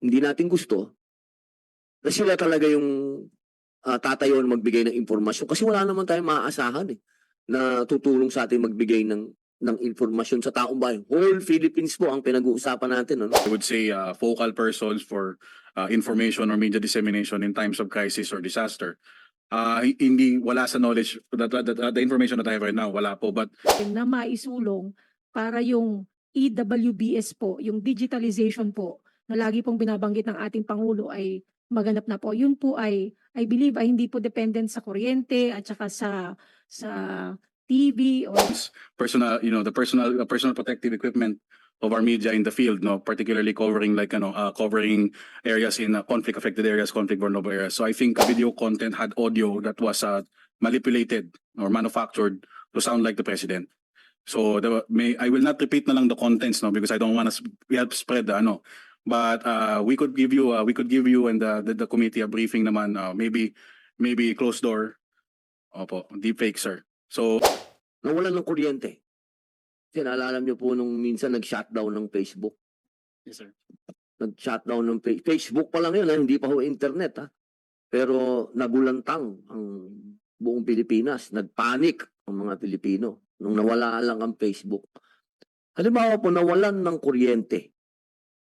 hindi natin gusto, na sila talaga yung ah, tatayo na magbigay ng impormasyon. Kasi wala naman tayong maaasahan eh, na tutulong sa atin magbigay ng ng informasyon sa taong bayan. Whole Philippines po ang pinag-uusapan natin. Ano? I would say uh, focal persons for uh, information or media dissemination in times of crisis or disaster. Uh, hi- hindi wala sa knowledge that, that, that- the information that I have right now wala po but na maisulong para yung EWBS po, yung digitalization po, na lagi pong binabanggit ng ating Pangulo ay maganap na po. Yun po ay, I believe, ay hindi po dependent sa kuryente at saka sa, sa TV or personal you know the personal uh, personal protective equipment of our media in the field no particularly covering like ano uh, covering areas in uh, conflict affected areas conflict vulnerable areas. So I think video content had audio that was uh, manipulated or manufactured to sound like the president. So the, may I will not repeat na lang the contents no because I don't want to help spread the ano but uh, we could give you uh, we could give you and the, the, the committee a briefing naman uh, maybe maybe closed door opo deep fake sir so Nawalan ng kuryente. Kasi naalala niyo po nung minsan nag-shutdown ng Facebook. yes sir nag-shutdown ng fa- Facebook pa lang yun, ha? hindi pa ho internet. Ha? Pero nagulantang ang buong Pilipinas. Nagpanik ang mga Pilipino nung nawala lang ang Facebook. Halimbawa po, nawalan ng kuryente.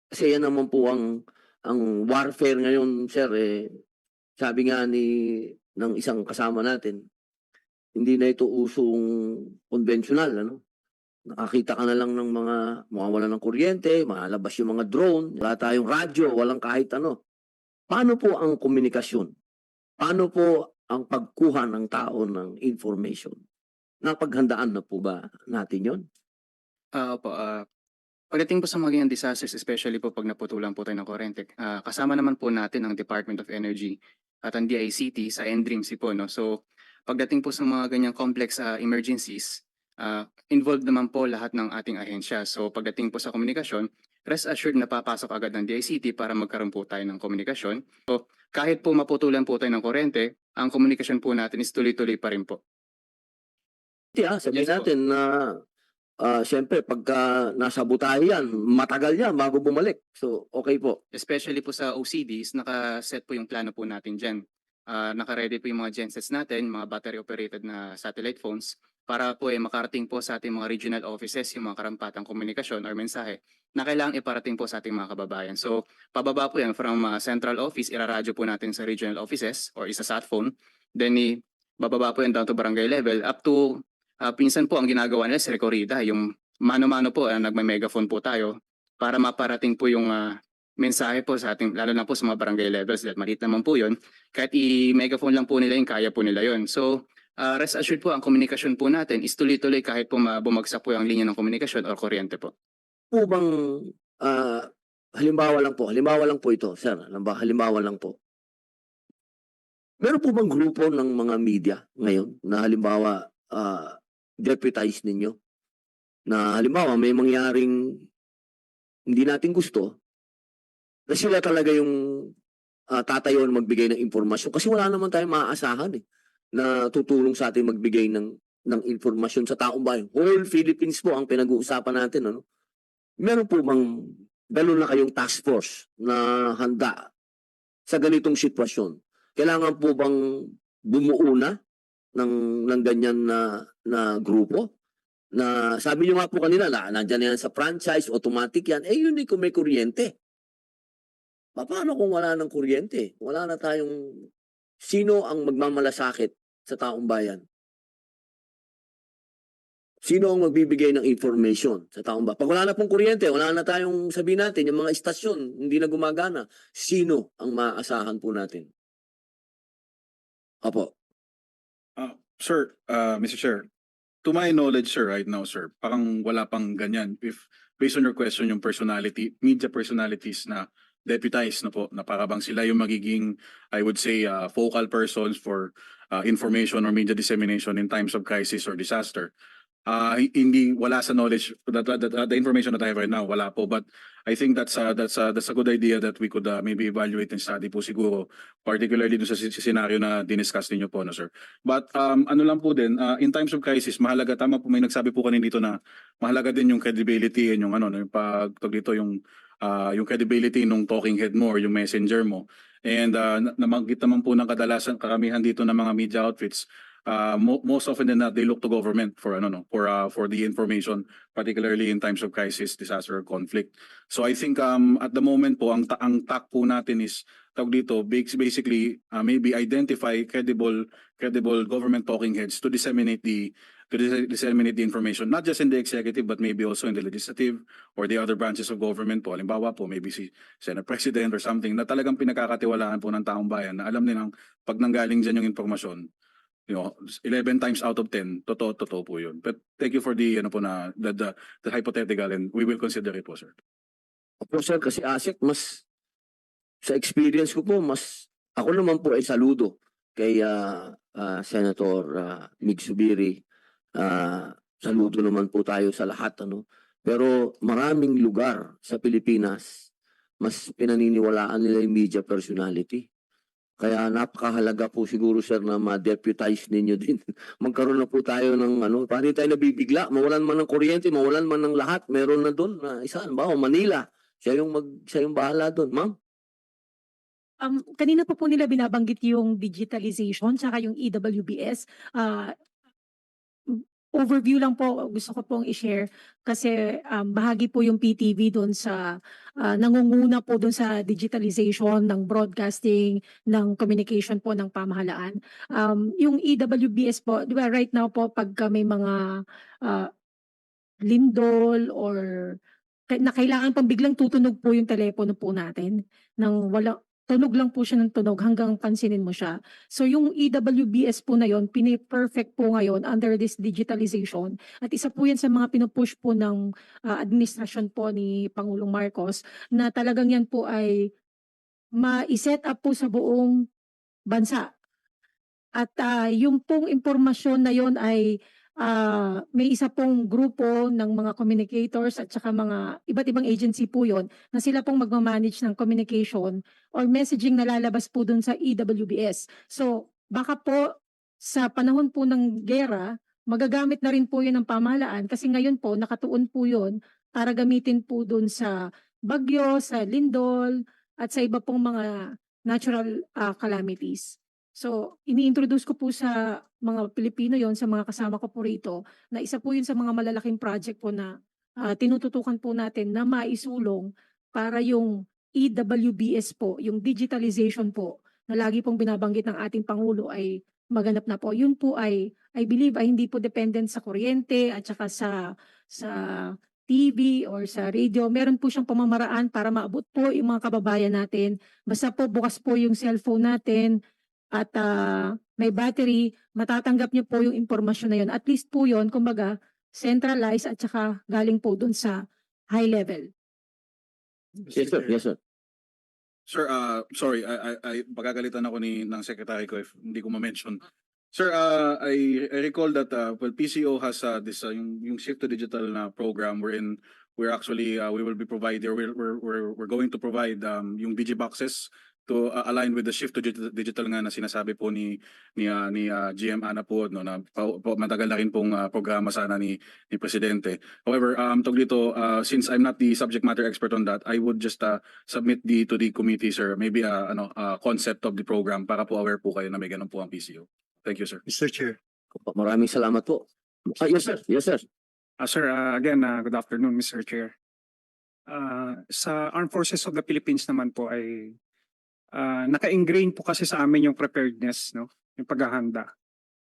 Kasi yan naman po ang ang warfare ngayon, sir. Eh, sabi nga ni ng isang kasama natin, hindi na ito usong konvensyonal. Ano? Nakakita ka na lang ng mga mawawala ng kuryente, malabas yung mga drone, wala tayong radyo, walang kahit ano. Paano po ang komunikasyon? Paano po ang pagkuha ng tao ng information? Napaghandaan na po ba natin yon? Ah, opo, ah, pagdating po sa mga ganyan disasters, especially po pag naputulan po tayo ng kurente, ah, kasama naman po natin ang Department of Energy at ang DICT sa NDRIMC po, no? So, pagdating po sa mga ganyang complex ah, emergencies, ah, involved naman po lahat ng ating ahensya. So, pagdating po sa komunikasyon, rest assured na papasok agad ng DICT para magkaroon po tayo ng komunikasyon. So, kahit po maputulan po tayo ng kurente, ang komunikasyon po natin is tuloy-tuloy pa rin po. Yeah, sabihin Yes po. natin na ah, siyempre pagka nasa butahe yan, matagal yan bago bumalik. So, okay po. especially po sa OCDs, nakaset po yung plano po natin dyan. Ah, naka-ready po yung mga gensets natin, mga battery-operated na satellite phones, para po ay makarating po sa ating mga regional offices yung mga karampatang komunikasyon or mensahe na kailangang iparating po sa ating mga kababayan. So, pababa po yan from ah, central office, iraradyo po natin sa regional offices or isa sat phone. Then, i- bababa po yan down to barangay level up to, ah, pinsan po ang ginagawa nila sa Recorrida, yung mano-mano po, uh, nagmay-megaphone po tayo para maparating po yung ah, mensahe po sa ating, lalo na po sa mga barangay levels, dahil maliit naman po yun, kahit i-megaphone lang po nila yun, kaya po nila yun. So, uh, rest assured po, ang komunikasyon po natin is tuloy-tuloy kahit po ma- bumagsak po yung linya ng komunikasyon or kuryente po. Po bang, ah, halimbawa lang po, halimbawa lang po ito, sir, halimbawa, halimbawa lang po. Meron po bang grupo ng mga media ngayon na halimbawa ah, deputize ninyo? Na halimbawa may mangyaring hindi natin gusto na sila talaga yung ah, tatayo na magbigay ng impormasyon kasi wala naman tayong maaasahan eh na tutulong sa atin magbigay ng ng informasyon sa taong bayan. Whole Philippines po ang pinag-uusapan natin ano. Meron po bang gano'n na kayong task force na handa sa ganitong sitwasyon? Kailangan po bang bumuo na ng, ng ganyan na, na grupo? Na sabi niyo nga po kanina, na, nandyan na yan sa franchise, automatic yan. Eh yun eh kung may kuryente. Pa- Paano kung wala ng kuryente? Wala na tayong... Sino ang magmamalasakit sa taong bayan? Sino ang magbibigay ng information sa taong bayan? Pag wala na pong kuryente, wala na tayong sabihin natin, yung mga istasyon, hindi na gumagana. Sino ang maaasahan po natin? Opo. Sir, uh, Mr. Chair, to my knowledge, sir, right now, sir, parang wala pang ganyan. If, based on your question, yung personality, media personalities na deputized na po, na para bang sila yung magiging, I would say, uh, focal persons for uh, information or media dissemination in times of crisis or disaster. Uh, hindi, wala sa knowledge, that, that, that- the information that I have right now, wala po. But I think that's, uh, that's, uh, that's a good idea that we could uh, maybe evaluate and study po siguro, particularly dun sa scenario na diniscuss ninyo po, no, sir. But um, ano lang po din, uh, in times of crisis, mahalaga, tama po may nagsabi po kanina dito na mahalaga din yung credibility and yung ano, no, yung pag, dito, yung ah, yung credibility nung talking head mo or yung messenger mo. And uh, na- nabanggit naman po ng kadalasan karamihan dito ng mga media outfits uh, mo- most often than not they look to government for ano no for uh, for the information particularly in times of crisis disaster or conflict. So I think um at the moment po ang ta- ang tack po natin is tawag dito bas- basically uh, maybe identify credible credible government talking heads to disseminate the to dis- disseminate the information not just in the executive but maybe also in the legislative or the other branches of government po. Halimbawa po maybe si Senate President or something na talagang pinagkakatiwalaan po ng taong bayan na alam nilang pag nanggaling dyan yung informasyon, you know, 11 times out of 10, totoo, totoo po yun. But thank you for the, ano po na, the, the, the hypothetical and we will consider it po, sir. Opo sir, kasi ASEC mas sa experience ko po, mas ako naman po ay saludo kay ah, ah, Senator uh, Mig. Ah, saludo naman po tayo sa lahat ano. Pero maraming lugar sa Pilipinas mas pinaniniwalaan nila yung media personality. Kaya napakahalaga po siguro sir na ma-deputize ninyo din. Magkaroon na po tayo ng ano, paano tayo nabibigla, mawalan man ng kuryente, mawalan man ng lahat, meron na doon na isa, ba, Manila, siya yung mag siya yung bahala doon, ma'am. Um, kanina pa po nila binabanggit yung digitalization tsaka yung EWBS. Ah, mm, overview lang po gusto ko pong i-share kasi um, bahagi po yung PTV doon sa ah, nangunguna po doon sa digitalization ng broadcasting, ng communication po ng pamahalaan. Um, yung EWBS po, di ba right now po pagka may mga ah, lindol or na kailangan pang biglang tutunog po yung telepono po natin nang wala tunog lang po siya ng tunog hanggang pansinin mo siya. So yung EWBS po na yon, pini-perfect po ngayon under this digitalization. At isa po yan sa mga pinupush po ng ah, administrasyon po ni Pangulong Marcos na talagang yan po ay ma-set up po sa buong bansa. At ah, yung pong impormasyon na yon ay ah, may isa pong grupo ng mga communicators at saka mga iba't ibang agency po yon na sila pong magmamanage ng communication or messaging na lalabas po dun sa EWBS. So, baka po sa panahon po ng gera, magagamit na rin po yun ng pamahalaan kasi ngayon po nakatuon po yun para gamitin po dun sa bagyo, sa lindol, at sa iba pong mga natural ah, calamities. So, ini-introduce ko po sa mga Pilipino yon sa mga kasama ko po rito na isa po yun sa mga malalaking project po na ah, tinututukan po natin na maisulong para yung EWBS po, yung digitalization po, na lagi pong binabanggit ng ating Pangulo ay maganap na po. Yun po ay, I believe, ay hindi po dependent sa kuryente at saka sa, sa TV or sa radio. Meron po siyang pamamaraan para maabot po yung mga kababayan natin. Basta po bukas po yung cellphone natin at ah, may battery, matatanggap niyo po yung impormasyon na yun. At least po yun, kumbaga, centralized at saka galing po dun sa high level. Yes sir, yes sir. Sir, uh, sorry, I, I, I, pagkagalitan ako ni, ng secretary ko if hindi ko ma-mention. Sir, uh, I, I recall that, uh, well, PCO has, uh, this, uh, yung, yung shift to digital na program wherein we're actually, uh, we will be providing, we're, we're, we're, we're going to provide, um, yung digiboxes to uh, align with the shift to digital, digital nga na sinasabi po ni, ni, uh, ni uh, GM Ana po, no, na pa, pa- matagal na rin pong uh, programa sana ni, ni Presidente. However, um, tawag dito, uh, since I'm not the subject matter expert on that, I would just, uh, submit the to the committee sir maybe uh, ano uh, concept of the program para po aware po kayo na may ganun po ang PCO. Thank you sir. Mr. Chair. Maraming salamat po. Ah, yes sir, yes sir. Uh, sir, uh, again, uh, good afternoon, Mr. Chair. Uh, sa Armed Forces of the Philippines naman po ay uh, naka-ingrain po kasi sa amin yung preparedness, no? yung paghahanda.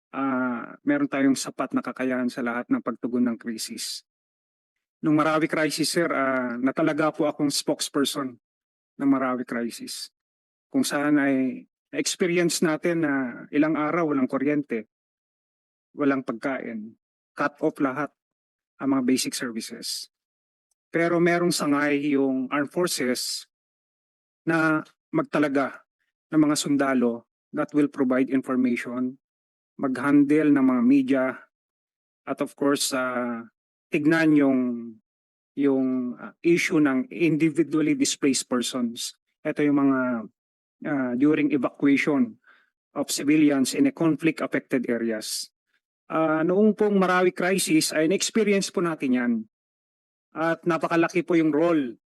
Uh, meron tayong sapat na kakayahan sa lahat ng pagtugon ng krisis. Nung Marawi crisis, sir, uh, natalaga po akong spokesperson ng Marawi crisis. Kung saan ay experience natin na ilang araw walang kuryente, walang pagkain, cut off lahat ang mga basic services. Pero merong sangay yung armed forces na magtalaga ng mga sundalo that will provide information, mag-handle ng mga media, at of course, uh, tignan yung yung uh, issue ng individually displaced persons. Ito yung mga uh, during evacuation of civilians in a conflict-affected areas. Ah, noong pong Marawi crisis ay na-experience po natin yan. At napakalaki po yung role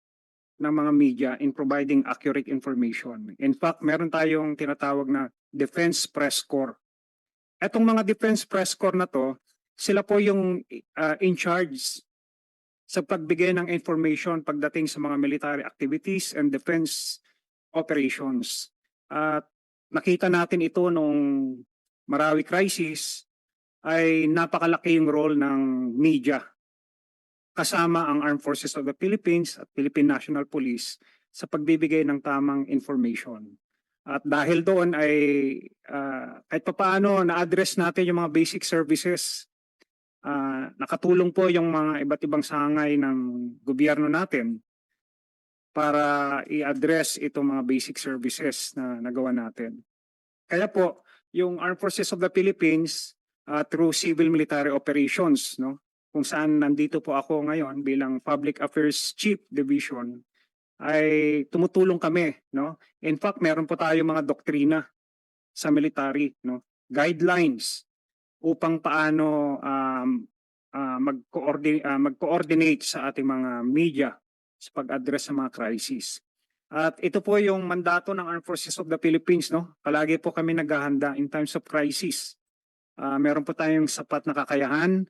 ng mga media in providing accurate information. In fact, meron tayong tinatawag na Defense Press Corps. Etong mga Defense Press Corps na to, sila po yung uh, in charge sa pagbigay ng information pagdating sa mga military activities and defense operations. At nakita natin ito nung Marawi crisis ay napakalaki yung role ng media kasama ang Armed Forces of the Philippines at Philippine National Police sa pagbibigay ng tamang information. At dahil doon ay ah, kahit papaano na-address natin yung mga basic services. Ah, nakatulong po yung mga iba't ibang sangay ng gobyerno natin para i-address itong mga basic services na nagawa natin. Kaya po, yung Armed Forces of the Philippines ah, through civil military operations, no, kung saan nandito po ako ngayon bilang Public Affairs Chief Division ay tumutulong kami no in fact meron po tayo mga doktrina sa military no guidelines upang paano um, ah, mag-coordinate mag-coordinate sa ating mga media sa pag-address sa mga crisis. At ito po yung mandato ng Armed Forces of the Philippines no. Palagi po kami naghahanda in times of crisis. Ah, meron po tayong sapat na kakayahan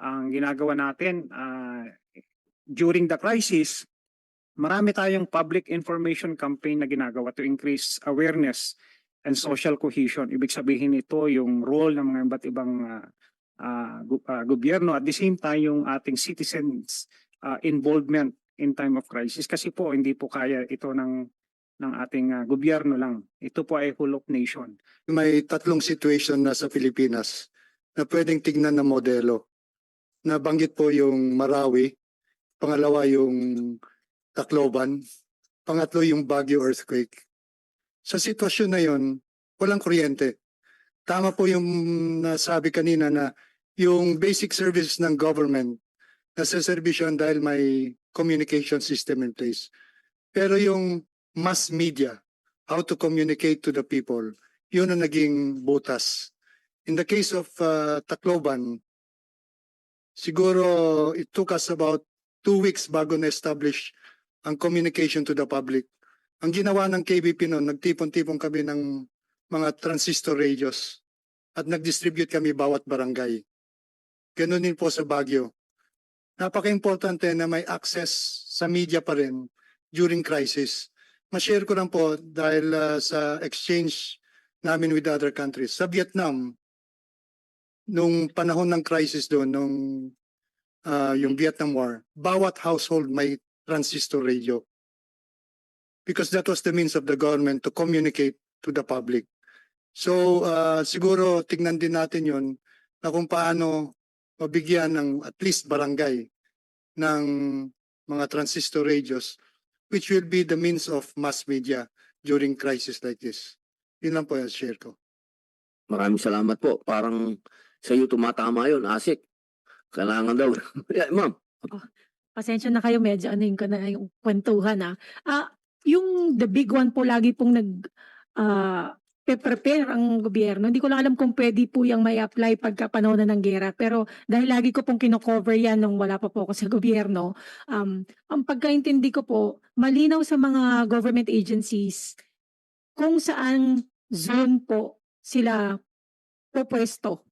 ang ginagawa natin ah, during the crisis, marami tayong public information campaign na ginagawa to increase awareness and social cohesion. Ibig sabihin ito yung role ng mga iba't ibang ah, ah, gu- ah, gobyerno at the same time yung ating citizens ah, involvement in time of crisis kasi po hindi po kaya ito ng ng ating ah, gobyerno lang. Ito po ay whole of nation. may tatlong situation na sa Pilipinas na pwedeng tignan na modelo. Nabanggit po yung Marawi, pangalawa yung Tacloban, pangatlo yung Baguio earthquake. Sa sitwasyon na yon, walang kuryente. Tama po yung nasabi kanina na yung basic services ng government nasa servisyon dahil may communication system in place. Pero yung mass media, how to communicate to the people, yun ang naging butas. In the case of uh, Tacloban, siguro it took us about two weeks bago na-establish ang communication to the public. Ang ginawa ng KBP noon, nagtipon-tipon kami ng mga transistor radios at nag-distribute kami bawat barangay. Ganun din po sa Baguio. Napaka-importante na may access sa media pa rin during crisis. Ma-share ko lang po dahil uh, sa exchange namin with other countries. Sa Vietnam, nung panahon ng crisis doon, nung ah, yung Vietnam War, bawat household may transistor radio. Because that was the means of the government to communicate to the public. So ah, siguro tignan din natin yon na kung paano mabigyan ng at least barangay ng mga transistor radios which will be the means of mass media during crisis like this. Yun lang po yung share ko. Maraming salamat po. Parang sa iyo tumatama yun, Asik. Kailangan daw. yeah, ma'am. Pasensya na kayo, medyo ano yung, na yung kwentuhan ah. Ah, yung the big one po lagi pong nag ah, pe-prepare ang gobyerno. Hindi ko lang alam kung pwede po yung may apply pagka panahon na ng gera. Pero dahil lagi ko pong kino-cover yan nung wala pa po ako sa gobyerno, um, ang pagkaintindi ko po, malinaw sa mga government agencies kung saan zone po sila pupwesto.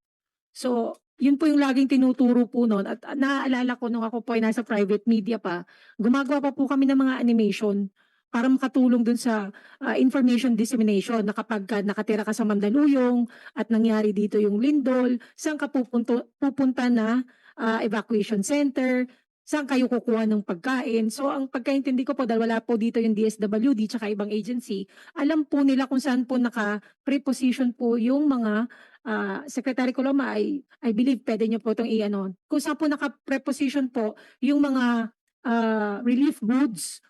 So, yun po yung laging tinuturo po noon. At ah, naaalala ko nung ako po ay nasa private media pa, gumagawa pa po kami ng mga animation para makatulong dun sa ah, information dissemination na kapag ka nakatira ka sa Mandaluyong at nangyari dito yung lindol, saan ka pupunto, pupunta na ah, evacuation center, saan kayo kukuha ng pagkain. So ang pagkaintindi ko po dahil wala po dito yung DSWD tsaka ibang agency, alam po nila kung saan po naka-preposition po yung mga ah, Secretary Coloma, I, I believe pwede niyo po itong i-ano. Kung saan po naka-preposition po yung mga ah, relief goods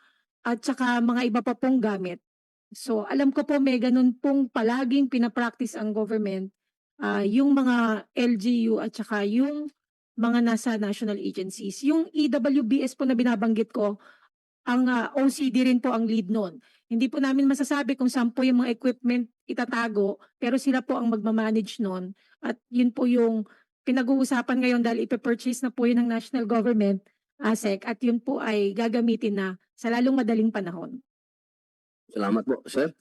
at saka mga iba pa pong gamit. So alam ko po may ganun pong palaging pinapractice ang government ah, yung mga LGU at saka yung mga nasa national agencies. Yung EWBS po na binabanggit ko, ang ah, OCD rin po ang lead noon. Hindi po namin masasabi kung saan po yung mga equipment itatago, pero sila po ang magmamanage noon. At yun po yung pinag-uusapan ngayon dahil ipepurchase na po yun ng national government, ASEC, at yun po ay gagamitin na sa lalong madaling panahon. Salamat po, sir.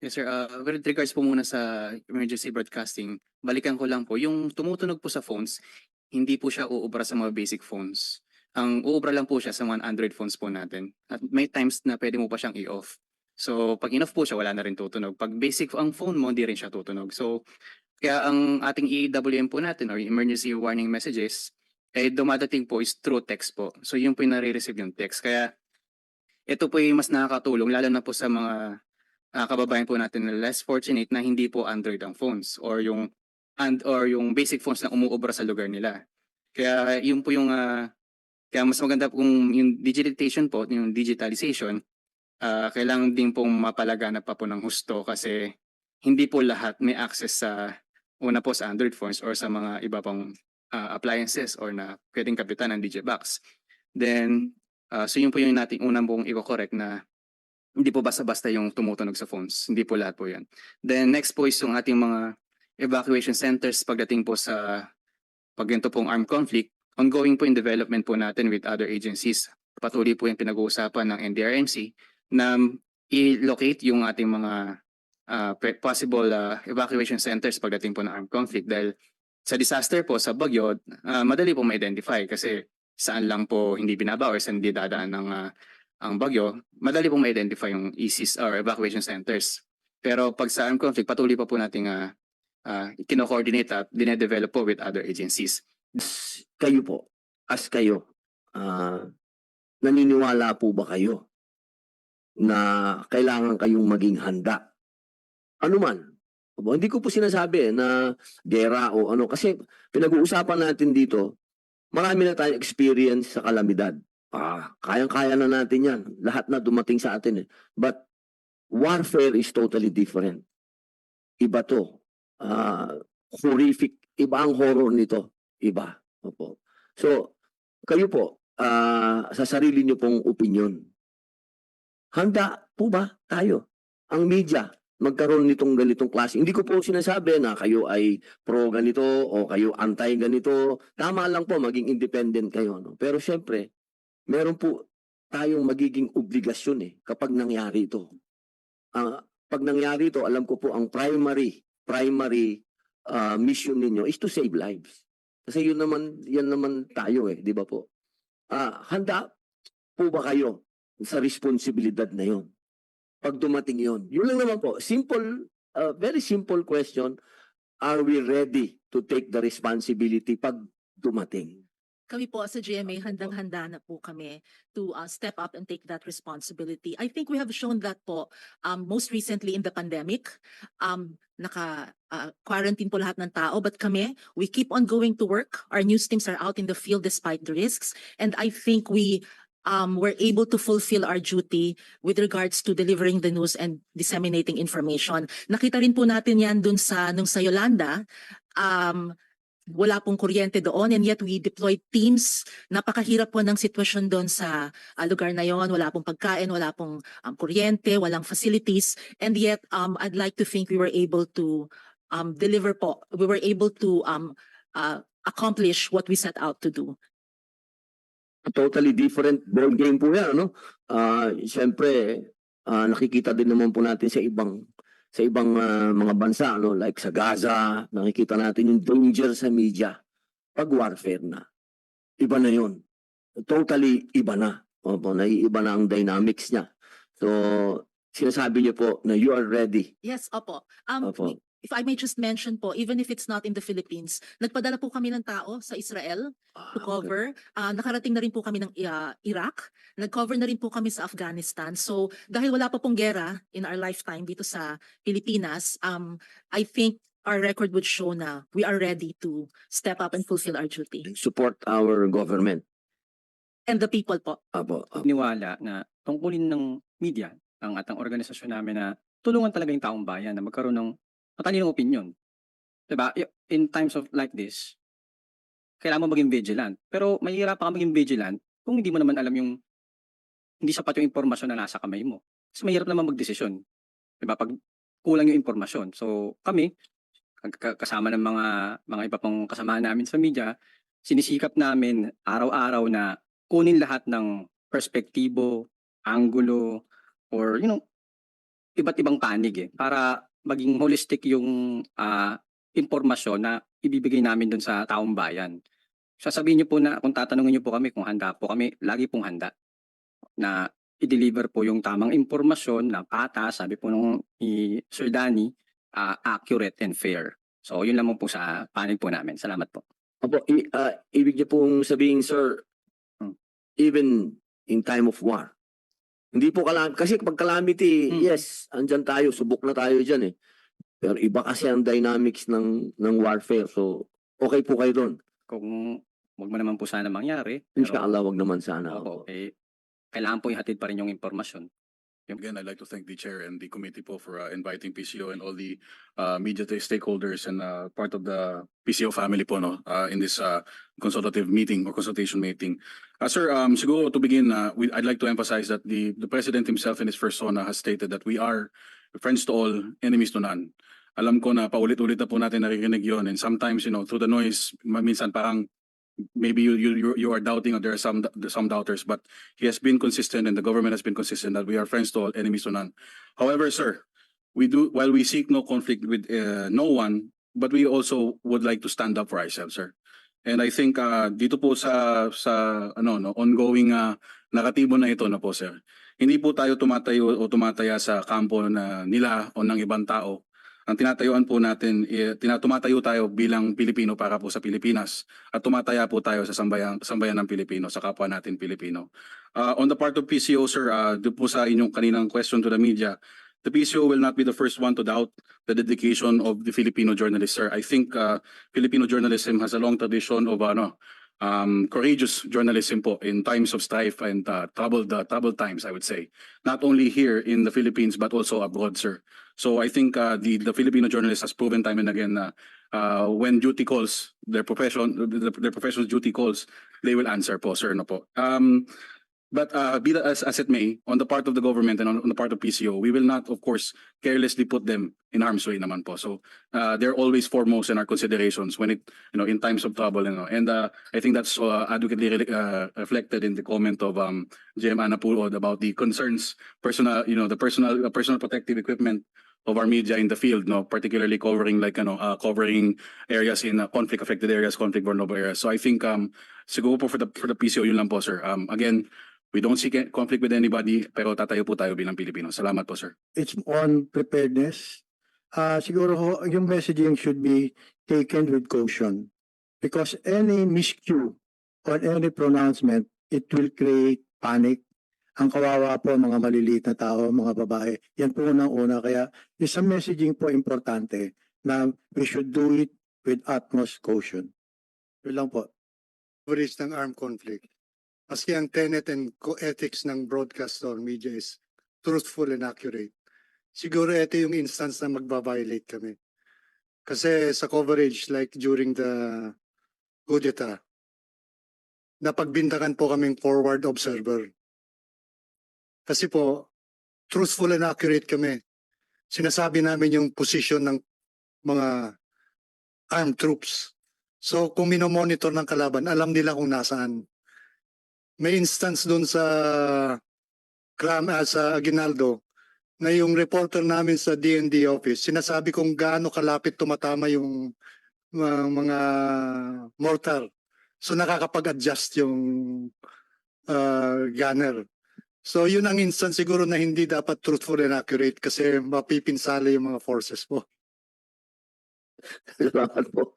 Yes sir, uh, with regards po muna sa emergency broadcasting, balikan ko lang po, yung tumutunog po sa phones, hindi po siya uubra sa mga basic phones. Ang uubra lang po siya sa mga Android phones po natin. At may times na pwede mo pa siyang i-off. So pag in-off po siya, wala na rin tutunog. Pag basic ang phone mo, hindi rin siya tutunog. So kaya ang ating EWM po natin or emergency warning messages, eh dumadating po is through text po. So yun po yung nare-receive yung text. Kaya ito po yung mas nakakatulong, lalo na po sa mga ah, kababayan po natin na less fortunate na hindi po Android ang phones or yung and or yung basic phones na umuubra sa lugar nila. Kaya yun po yung ah, kaya mas maganda kung yung digitalization po, yung digitalization, ah, kailangan din pong mapalaganap pa po ng husto kasi hindi po lahat may access sa una po sa Android phones or sa mga iba pang ah, appliances or na pwedeng kapitan ng DJ box. Then, ah, so yun po yung nating unang pong i-correct na hindi po basta-basta yung tumutunog sa phones. Hindi po lahat po yan. Then next po is yung ating mga evacuation centers pagdating po sa pag pong armed conflict. Ongoing po in development po natin with other agencies. Patuloy po yung pinag-uusapan ng NDRMC na i-locate yung ating mga pe- possible ah, evacuation centers pagdating po ng armed conflict. Dahil sa disaster po, sa bagyo, ah, madali po ma-identify kasi saan lang po hindi binaba or saan hindi dadaan ng ah, ang bagyo, madali pong ma-identify yung ECs or evacuation centers. Pero pag sa armed conflict, patuloy pa po nating uh, uh, kino-coordinate at dinedevelop po with other agencies. Kayo po, as kayo, ah, naniniwala po ba kayo na kailangan kayong maging handa? Ano man. Aba, Hindi ko po sinasabi na gera o ano. Kasi pinag-uusapan natin dito, marami na tayong experience sa kalamidad. Ah, kayang-kaya na natin yan. Lahat na dumating sa atin eh. But warfare is totally different. Iba to. Ah, horrific. Iba ang horror nito. Iba. Opo. So, kayo po, ah, sa sarili niyo pong opinion, handa po ba tayo, ang media, magkaroon nitong ganitong klase? Hindi ko po sinasabi na kayo ay pro ganito o kayo anti ganito. Tama lang po, maging independent kayo. No? Pero syempre, meron po tayong magiging obligasyon eh kapag nangyari ito. Ah, pag nangyari ito, alam ko po ang primary primary ah, mission ninyo is to save lives. Kasi yun naman, yan naman tayo eh, di ba po? Ah, handa po ba kayo sa responsibilidad na yun? Pag dumating yun. Yun lang naman po. Simple, uh, very simple question. Are we ready to take the responsibility pag dumating? Kami po sa GMA handang-handa na po kami to uh, step up and take that responsibility. I think we have shown that po um, most recently in the pandemic. Um, naka uh, po lahat ng tao but kami we keep on going to work. Our news teams are out in the field despite the risks and I think we um, were able to fulfill our duty with regards to delivering the news and disseminating information. Nakita rin po natin yan dun sa nung sa Yolanda. Um, wala pong kuryente doon and yet we deployed teams. Napakahirap po ng sitwasyon doon sa ah, lugar na yon. Wala pong pagkain, wala pong um, kuryente, walang facilities. And yet um, I'd like to think we were able to um, deliver po. We were able to um, uh, accomplish what we set out to do. totally different ball game po yan, ano? Ah, siyempre, ah, nakikita din naman po natin sa ibang sa ibang ah, mga bansa, no? Like sa Gaza, nakikita natin yung danger sa media pag warfare na. Iba na yun. Totally iba na. Opo, naiiba na ang dynamics niya. So, sinasabi niyo po na you are ready. Yes, opo. Um, Opo. If I may just mention po, even if it's not in the Philippines, nagpadala po kami ng tao sa Israel Ah, to cover. Ah, nakarating na rin po kami ng ah, Iraq. Nag-cover na rin po kami sa Afghanistan. So dahil wala pa pong gera in our lifetime dito sa Pilipinas, um, I think our record would show na we are ready to step up and fulfill our duty. Support our government. And the people po. Apo, apo. Niwala na tungkulin ng media ang atang organisasyon namin na tulungan talaga yung taong bayan na magkaroon ng matalinong opinion. Diba? In times of like this, kailangan mo maging vigilant. Pero mahirap ka maging vigilant kung hindi mo naman alam yung hindi sapat yung impormasyon na nasa kamay mo. Kasi mahirap naman magdesisyon. Diba? Pag kulang yung impormasyon. So kami, ka- ka- kasama ng mga mga iba pang kasama namin sa media, sinisikap namin araw-araw na kunin lahat ng perspektibo, angulo, or you know, iba't ibang panig eh, para maging holistic yung ah, impormasyon na ibibigay namin dun sa taong bayan. Sasabihin niyo po na kung tatanungin niyo po kami kung handa po kami, lagi pong handa na i-deliver po yung tamang impormasyon na patas, sabi po nung ni Sir Danny, ah, accurate and fair. So yun lamang po sa panig po namin. Salamat po. Opo, i- ah, ibig niyo pong sabihin, sir, Hmm. even in time of war, hindi po kalam kasi pag calamity, Hmm. yes, andyan tayo, subok na tayo dyan eh. Pero iba kasi ang dynamics ng ng warfare. So, okay po kayo doon. Kung wag mo naman po sana mangyari, pero Inshallah, wag naman sana. opo, Opo. eh, kailangan po ihatid pa rin yung impormasyon. Again, I'd like to thank the chair and the committee po for uh, inviting PCO and all the uh, media stakeholders and uh, part of the PCO family po no uh, in this uh, consultative meeting or consultation meeting. Uh, sir, um, siguro to begin, uh, we, I'd like to emphasize that the the president himself in his persona has stated that we are friends to all, enemies to none. Alam ko na paulit-ulit na po natin naririnig yon and sometimes you know through the noise minsan parang maybe you you you- are doubting or there are some some doubters but he has been consistent and the government has been consistent that we are friends to all, enemies to none. However, sir, we do while we seek no conflict with uh, no one, but we also would like to stand up for ourselves, sir. And I think uh, dito po sa sa ano no ongoing uh, naratibo na ito na po sir. Hindi po tayo tumatayo o tumataya sa kampo na nila o ng ibang tao. Ang tinatayuan po natin, tina- tumatayo tayo bilang Pilipino para po sa Pilipinas at tumataya po tayo sa sambayan, sambayan ng Pilipino, sa kapwa natin Pilipino. Uh, on the part of PCO, sir, uh, doon po sa inyong kaninang question to the media, the PCO will not be the first one to doubt the dedication of the Filipino journalists, sir. I think uh, Filipino journalism has a long tradition of ano, um, courageous journalism po in times of strife and uh, troubled, uh, troubled times, I would say. Not only here in the Philippines, but also abroad, sir. So I think uh, the, the Filipino journalist has proven time and again na uh, when duty calls, their profession, their professional duty calls, they will answer po, sir, no po. Um, but uh, be that as, as it may, on the part of the government and on, on the part of PCO, we will not, of course, carelessly put them in harm's way naman po. So uh, they're always foremost in our considerations when it, you know, in times of trouble, you know. And uh, I think that's uh, adequately uh, reflected in the comment of um, JM Anapulod about the concerns, personal, you know, the personal, uh, personal protective equipment of our media in the field, no, particularly covering like, you know, uh, covering areas in uh, conflict affected areas, conflict vulnerable areas. So I think um siguro po for the for the PCO yun lang po sir. Um again, we don't seek a- conflict with anybody pero tatayo po tayo bilang Pilipino. Salamat po sir. it's on preparedness. Uh, siguro ho, yung messaging should be taken with caution. Because any miscue or any pronouncement, it will create panic. Ang kawawa po mga maliliit na tao, mga babae. Yan po unang-una. Kaya yung sa messaging po importante na we should do it with utmost caution. Yun lang po. coverage ng armed conflict. Kasi ang tenet and co-ethics ng broadcast or media is truthful and accurate. Siguro ito yung instance na magbabiolate kami. Kasi sa coverage like during the kudeta, napagbintangan po kaming forward observer. Kasi po, truthful and accurate kami. Sinasabi namin yung position ng mga armed troops. So kung minomonitor ng kalaban, alam nila kung nasaan. May instance doon sa Cram ah, sa Aguinaldo na yung reporter namin sa DND office, sinasabi kung gaano kalapit tumatama yung mga, mga mortar. So nakakapag-adjust yung uh, gunner. So yun ang instance siguro na hindi dapat truthful and accurate kasi mapipinsala yung mga forces po. Salamat po.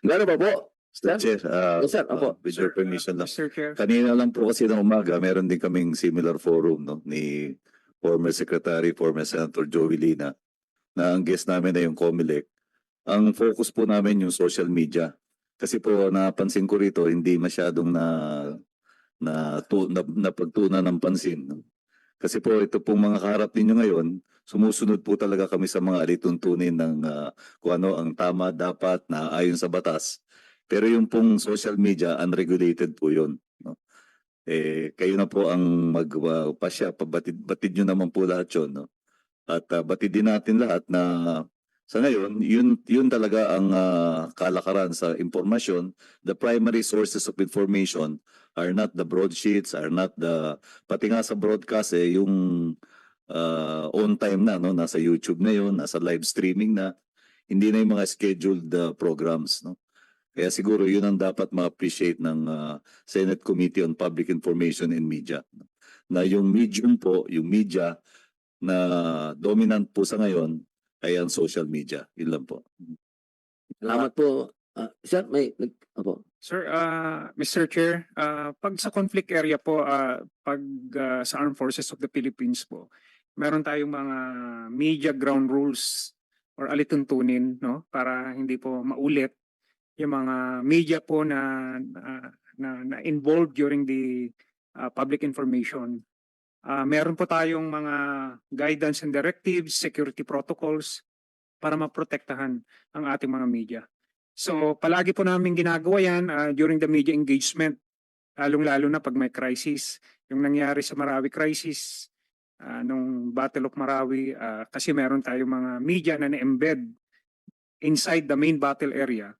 Gano'n pa po? Sir? Chair, uh, Yes, sir. Opo. with your permission lang. Mr. Chair. Kanina lang po kasi ng umaga, meron din kaming similar forum no, ni former Secretary, former Senator Joey Lina, na ang guest namin ay yung COMELEC. Ang focus po namin yung social media. Kasi po napansin ko rito, hindi masyadong na na, tu, na, napagtunan ng pansin. no. Kasi po ito pong mga kaharap ninyo ngayon, sumusunod po talaga kami sa mga alituntunin ng ah, kung ano ang tama dapat na ayon sa batas. Pero yung pong social media, unregulated po yun. No? Eh, kayo na po ang magpasya, pabatid batid nyo naman po lahat yun. No? At ah, batid din natin lahat na Sa ngayon, yun, yun talaga ang ah, kalakaran sa impormasyon. The primary sources of information are not the broadsheets, are not the, pati nga sa broadcast eh, yung ah, on time na, no? nasa YouTube na yun, nasa live streaming na, hindi na yung mga scheduled ah, programs. No? Kaya siguro yun ang dapat ma-appreciate ng ah, Senate Committee on Public Information and Media. Na yung medium po, yung media na dominant po sa ngayon ay ang social media. Yun lang po. Salamat po. Ah, sir, may Opo. Sir, uh, Mr. Chair, uh, pag sa conflict area po, uh, pag uh, sa Armed Forces of the Philippines po, meron tayong mga media ground rules or alituntunin no para hindi po maulit yung mga media po na na, na, involved during the uh, public information. Uh, meron po tayong mga guidance and directives, security protocols para maprotektahan ang ating mga media. So palagi po namin ginagawa yan ah, during the media engagement, lalong-lalo na pag may crisis. Yung nangyari sa Marawi crisis, ah, nung Battle of Marawi, ah, kasi meron tayong mga media na na-embed inside the main battle area,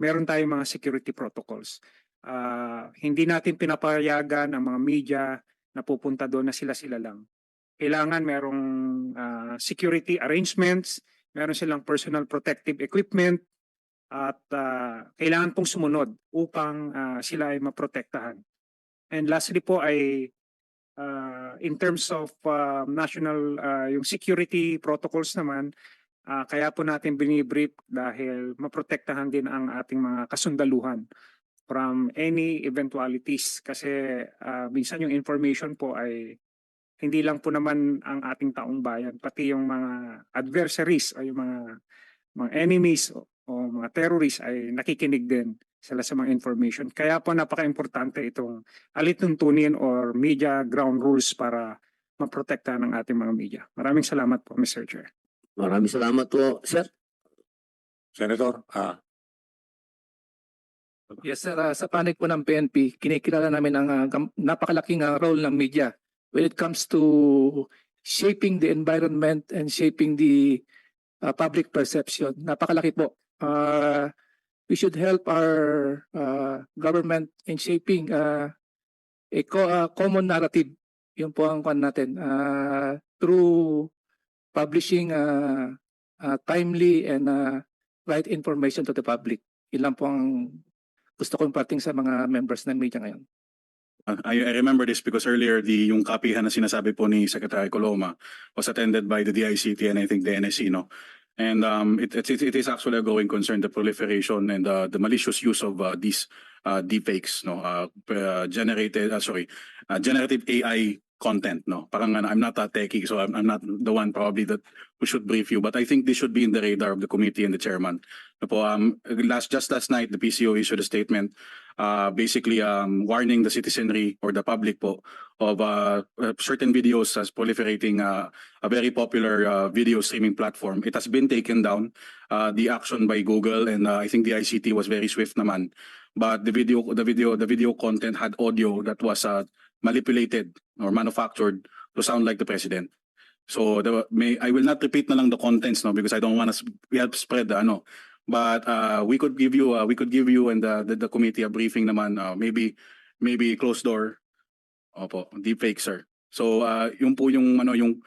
meron tayong mga security protocols. Ah, hindi natin pinapayagan ang mga media na pupunta doon na sila-sila lang. Kailangan merong ah, security arrangements, meron silang personal protective equipment, at ah, kailangan pong sumunod upang ah, sila ay maprotektahan. And lastly po ay ah, in terms of ah, national ah, yung security protocols naman ah, kaya po natin binibrief dahil maprotektahan din ang ating mga kasundaluhan from any eventualities kasi ah, minsan yung information po ay hindi lang po naman ang ating taong bayan pati yung mga adversaries o yung mga mga enemies o, o mga terrorists ay nakikinig din sila sa mga information. Kaya po napaka-importante itong alituntunin or media ground rules para maprotektahan ang ating mga media. Maraming salamat po, Mr. Chair. Maraming salamat po, sir. Senator, ah, Yes sir, Ah, sa panig po ng PNP, kinikilala namin ang ah, napakalaking ah, role ng media when it comes to shaping the environment and shaping the ah, public perception. Napakalaki po. Ah, we should help our ah, government in shaping ah, a co- ah, common narrative. Yun po ang kwan natin. Ah, through publishing ah, ah, timely and ah, right information to the public. Lang po ang gusto kong parting sa mga members ng media ngayon. Uh, I, remember this because earlier the yung kapihan na sinasabi po ni Secretary Coloma was attended by the DICT and I think the NSC, no? And um, it, it, it is actually a going concern, the proliferation and uh, the malicious use of uh, these uh, deepfakes, no? Uh, uh, generated, uh, sorry, uh, generative AI content, no? Parang I'm not a techie, so I'm, I'm not the one probably that who should brief you, but I think this should be in the radar of the committee and the chairman. Ano po, um, last, just last night, the PCO issued a statement uh, basically um, warning the citizenry or the public po of uh, uh, certain videos as proliferating uh, a very popular uh, video streaming platform. It has been taken down, uh, the action by Google and uh, I think the ICT was very swift naman. But the video, the video, the video content had audio that was uh, manipulated or manufactured to sound like the president. So the, may I will not repeat na lang the contents no because I don't want to help spread the ano. But uh, we could give you uh, we could give you and the, the, the committee a briefing naman uh, maybe maybe closed door. Opo, deep fake sir. So uh, yung po yung ano yung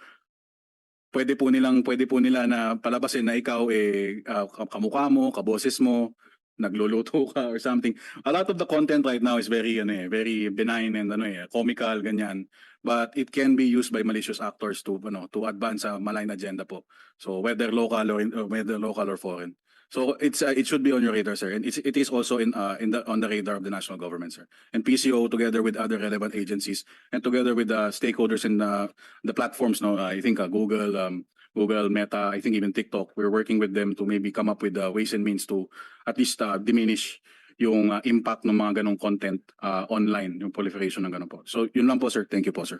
pwede po nilang pwede po nila na palabasin na ikaw eh uh, kamukha mo, kaboses mo, nagluluto ka or something. A lot of the content right now is very ano eh, very benign and ano eh, comical ganyan. But it can be used by malicious actors to ano to advance a malign agenda po. So whether local or, in, or whether local or foreign. So it's uh, it should be on your radar, sir, and it's, it is also in uh, in the on the radar of the national government, sir, and PCO together with other relevant agencies and together with the stakeholders in uh, the platforms. No, I think uh, Google, um, Google, Meta, I think even TikTok. We're working with them to maybe come up with uh, ways and means to at least uh, diminish yung uh, impact ng mga ganong content uh, online, yung proliferation ng ganon po. So yun lang po, sir. Thank you po, sir.